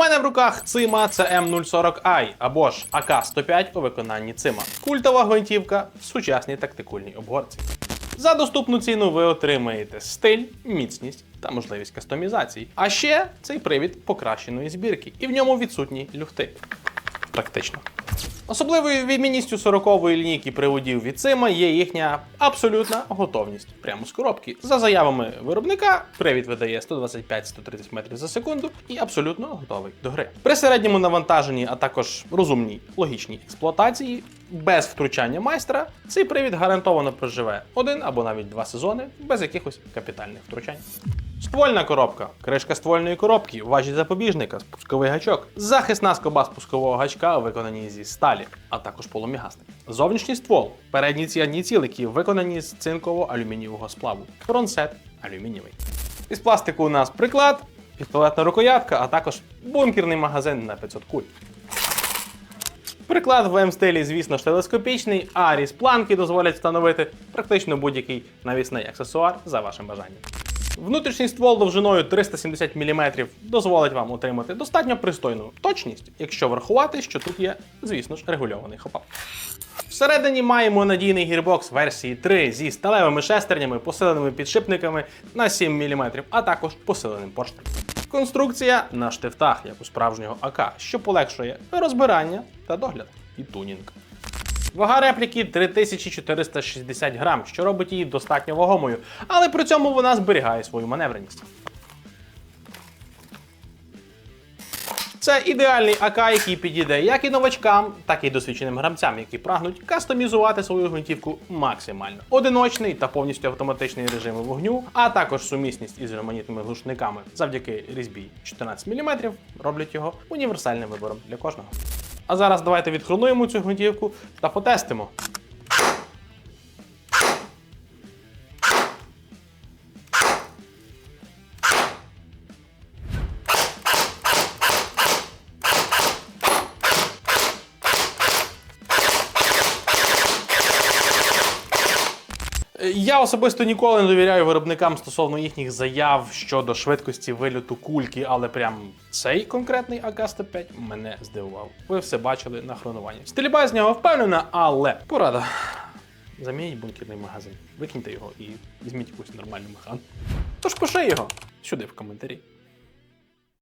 мене в руках цима це М040i або ж АК-105 у виконанні цима. Культова гвинтівка в сучасній тактикульній обгорці. За доступну ціну ви отримаєте стиль, міцність та можливість кастомізації. А ще цей привід покращеної збірки, і в ньому відсутні люфти. Практично. Особливою відмінністю 40-ї лінійки приводів від Сима є їхня абсолютна готовність прямо з коробки. За заявами виробника, привід видає 125-130 метрів за секунду і абсолютно готовий до гри. При середньому навантаженні, а також розумній логічній експлуатації, без втручання майстра, цей привід гарантовано проживе один або навіть два сезони без якихось капітальних втручань. Ствольна коробка, кришка ствольної коробки, важі запобіжника, спусковий гачок, захисна скоба спускового гачка у виконанні зі сталі, а також полум'ягасник. Зовнішній ствол, передні ціанні цілики виконані з цинково-алюмінієвого сплаву. Фронтсет алюмінієвий. Із пластику у нас приклад, пістолетна рукоятка, а також бункерний магазин на 500 куль. Приклад в М-стилі, звісно ж, телескопічний, а різ планки дозволять встановити практично будь-який навісний аксесуар за вашим бажанням. Внутрішній ствол довжиною 370 мм дозволить вам отримати достатньо пристойну точність, якщо врахувати, що тут є, звісно ж, регульований хопап. Всередині маємо надійний гірбокс версії 3 зі сталевими шестернями, посиленими підшипниками на 7 мм, а також посиленим поршнем. Конструкція на штифтах, як у справжнього АК, що полегшує розбирання та догляд і тунінг. Вага репліки 3460 грам, що робить її достатньо вагомою, але при цьому вона зберігає свою маневреність. Це ідеальний АК, який підійде як і новачкам, так і досвідченим гравцям, які прагнуть кастомізувати свою гвинтівку максимально. Одиночний та повністю автоматичний режими вогню, а також сумісність із різноманітними глушниками завдяки різьбі 14 мм роблять його універсальним вибором для кожного. А зараз давайте відхронуємо цю гвинтівку та потестимо. Я особисто ніколи не довіряю виробникам стосовно їхніх заяв щодо швидкості вильоту кульки, але прям цей конкретний АК-105 мене здивував. Ви все бачили на хронуванні. Стрільба з нього впевнена, але порада. Замініть бункерний магазин, викиньте його і візьміть якусь нормальну механу. Тож пиши його сюди в коментарі.